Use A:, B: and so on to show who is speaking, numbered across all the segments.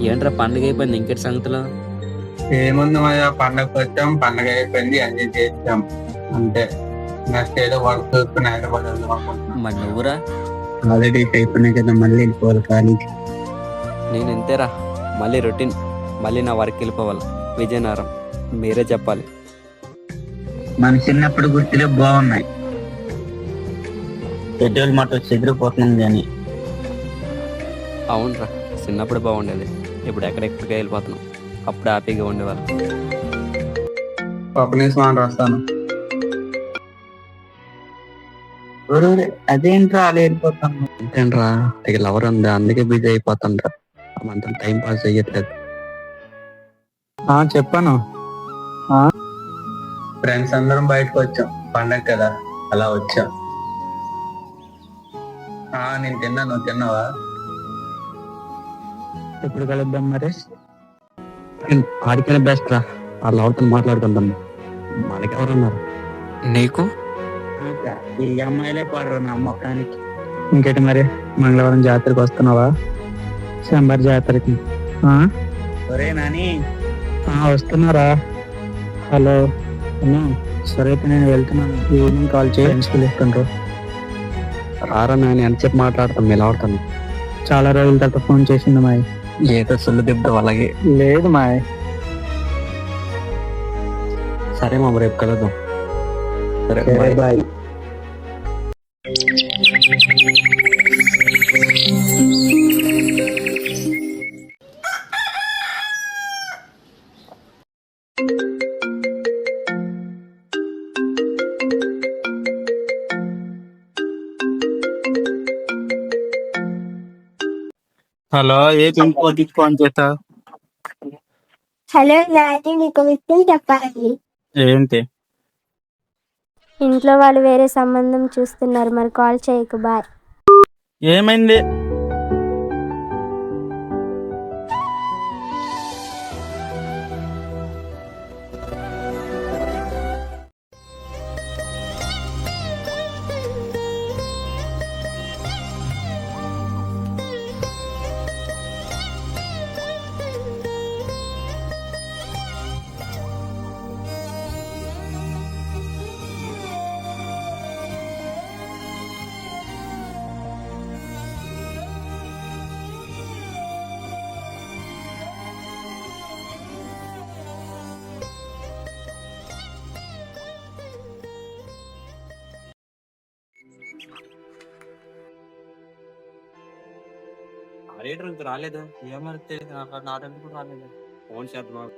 A: ఏంట్రా పండుగ అయిపోయింది? ఇంకెట్ సంగతిలో?
B: ఏముంది మా పండగకి వచ్చాం పండగ అయిపోయింది అన్ని చేసాం. అంతే. నెక్స్ట్ ఏదో వర్క్ చూసుకుని హైదరాబాద్ వెళ్దాం అనుకుంటున్నాం.
A: మరి నువ్వురా?
B: ఆల్రెడీ అయిపోయినాయి కదా మళ్ళీ వెళ్ళిపోవాలి కానీ
A: నేను ఇంతేరా. మళ్ళీ రొటీన్. మళ్ళీ నా వర్క్ వెళ్ళిపోవాలి. విజయనగరం. మీరే చెప్పాలి.
B: మన చిన్నప్పుడు గుర్తులే బాగున్నాయి. పెట్రోల్ మాట చెదిరిపోతుంది కానీ.
A: అవునరా. చిన్నప్పుడు బాగుండేది. ఇప్పుడు ఎక్కడెక్కడికి వెళ్ళిపోతున్నాం. అప్పుడు హ్యాపీగా ఉండేవాళ్ళం.
B: రాస్తాను. అదేంట్రా అలా వెళ్ళిపోతాను.
A: అంతేనరా ఇక లవర్ ఉంది అందుకే బిజీ అంత టైం పాస్
B: చెప్పాను. ఫ్రెండ్స్ అందరం బయటకు వచ్చాం. పండగ కదా అలా వచ్చాం. ఆ, నేను తిన్నా నువ్వు తిన్నావా?
A: ఎప్పుడు కలుద్దాం మరి? ఆడికనే బెస్ట్ రా. ఆ లవర్తో మాట్లాడుకుందాం. మనకెవరున్నారు? నీకు?
B: ఈ అమ్మాయిలే పడరు నా మొక్కానికి ఇంకేంటి మరి? మంగళవారం జాతరకి వస్తున్నావా? శంబర్ జాతరకి. ఒరే నాని. వస్తున్నారా? హలో. అన్నా సరే అయితే నేను వెళ్తున్నాను. ఈవినింగ్ కాల్ చేయండి పిలుస్తుండ్రు
A: రారా నాని అని చెప్పి మాట్లాడతాం ఇలా ఆడతాను
B: చాలా రోజుల తర్వాత ఫోన్ చేసింది మాయ్.
A: ఏదో సొల్లు దిద్దాం అలాగే.
B: లేదు మాయ్.
A: సరే మామ రేపు కలుద్దాం. సరే
B: సరే బాయ్. హలో ఏ ఫోన్
C: హలో నాది నీకు విషయం చెప్పాలి.
B: ఏంటి?
C: ఇంట్లో వాళ్ళు వేరే సంబంధం చూస్తున్నారు మరి కాల్ చేయకు బాయ్.
B: ఏమైంది?
A: రేటర్ ఇంకా రాలేదు ఏమని నా దగ్గర రాలేదు ఫోన్ చేద్దాం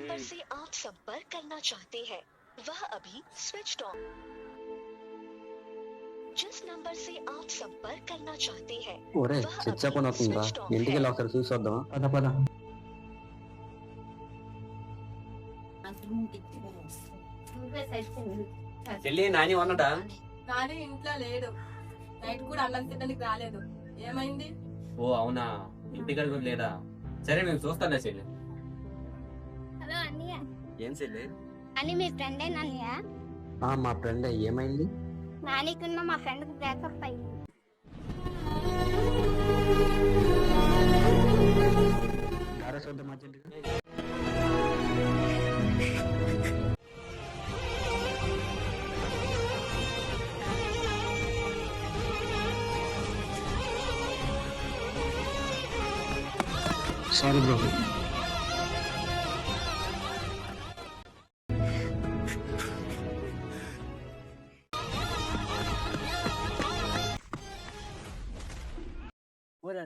D: नंबर से आप संपर्क करना चाहते हैं वह अभी स्विच ऑफ जिस नंबर से आप संपर्क करना चाहते हैं
A: ఒరే స్విచ్ ఆఫ్ అని వస్తుందా ఇంటికి వెళ్ళి ఒకసారి చూసి వద్దాం
B: పద పద
A: చెల్లి నాని ఉన్నదా
E: కానీ ఇంట్లో లేడు నైట్ కూడా అన్నం తినడానికి రాలేదు. ఏమైంది?
A: ఓ అవునా? ఇంటికాడ కూడా లేదా? సరే మేము చూస్తాలే చెల్లి.
C: హలో అన్నయ్య.
A: ఏం చెల్లి?
C: అని మీ ఫ్రెండ్ అన్నయ్య?
A: ఆ, మా ఫ్రెండ్ ఏమైంది?
C: నానికున్న మా ఫ్రెండ్కి బ్రేకప్ అయింది.
A: సారీ బ్రో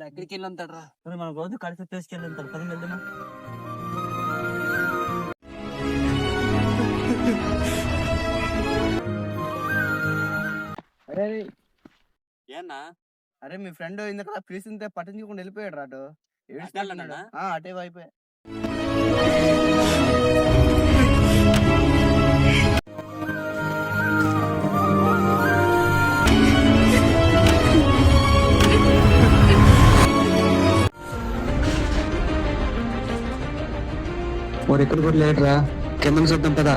A: ఎక్కడికి వెళ్ళంతాడ్రా.
B: మన రోజు కలిసి తీసుకెళ్ళింటారు పది వెళ్దామా? అరే
A: ఏనా
B: అరే మీ ఫ్రెండ్ ఇందాక పిలిచిందే పట్టించుకుండా వెళ్ళిపోయాడు రాడు
A: అట్టాలన్నాడా?
B: అటే అయిపోయా
A: ఓ ఇక్కడ కూడా లేటరా. కింద చూద్దాం పదా.